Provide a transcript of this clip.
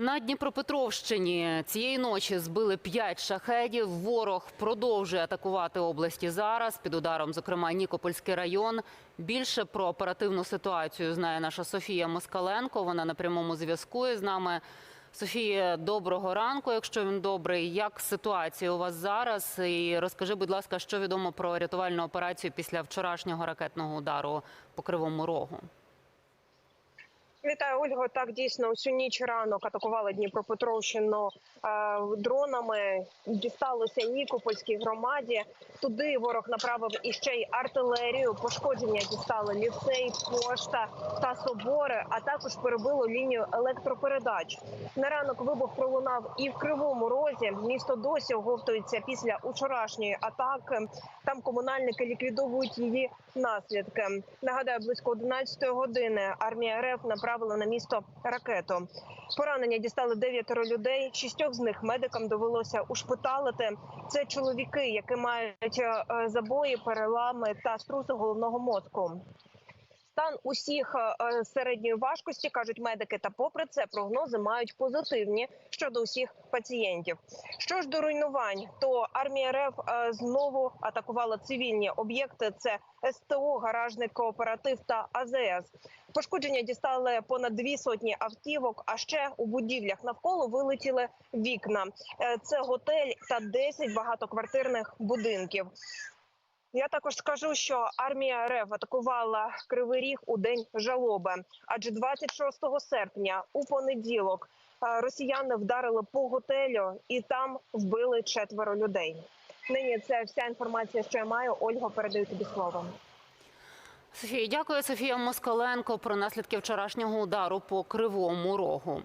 На Дніпропетровщині цієї ночі збили п'ять шахедів. Ворог продовжує атакувати області зараз під ударом, зокрема Нікопольський район. Більше про оперативну ситуацію знає наша Софія Москаленко. Вона на прямому зв'язку із нами. Софія, доброго ранку, якщо він добрий. Як ситуація у вас зараз? І розкажи, будь ласка, що відомо про рятувальну операцію після вчорашнього ракетного удару по Кривому Рогу? Вітаю, Ольго. Так дійсно усю ніч ранок атакували Дніпропетровщину е, дронами. Дісталося Нікопольській громаді. Туди ворог направив іще й артилерію. Пошкодження дістали ліцей, пошта та собори, а також перебило лінію електропередач. На ранок вибух пролунав і в Кривому Розі. Місто досі оговтується після учорашньої атаки. Там комунальники ліквідовують її наслідки. Нагадаю, близько 11 години армія РФ направила на місто ракету. Поранення дістали дев'ятеро людей. Шістьох з них медикам довелося ушпиталити. Це чоловіки, які мають е, забої, перелами та струси головного мозку. Стан усіх е, середньої важкості кажуть медики. Та попри це прогнози мають позитивні щодо усіх пацієнтів. Що ж до руйнувань, то армія РФ е, знову атакувала цивільні об'єкти. Це СТО, гаражний кооператив та АЗС. Пошкодження дістали понад дві сотні автівок. А ще у будівлях навколо вилетіли вікна. Е, Це готель та 10 багатоквартирних будинків. Я також скажу, що армія РФ атакувала Кривий Ріг у день жалоби, адже 26 серпня у понеділок е, росіяни вдарили по готелю і там вбили четверо людей. Нині це вся інформація, що я маю. Ольга, передаю тобі слово. Софія, дякую. Софія Москаленко про наслідки вчорашнього удару по кривому рогу.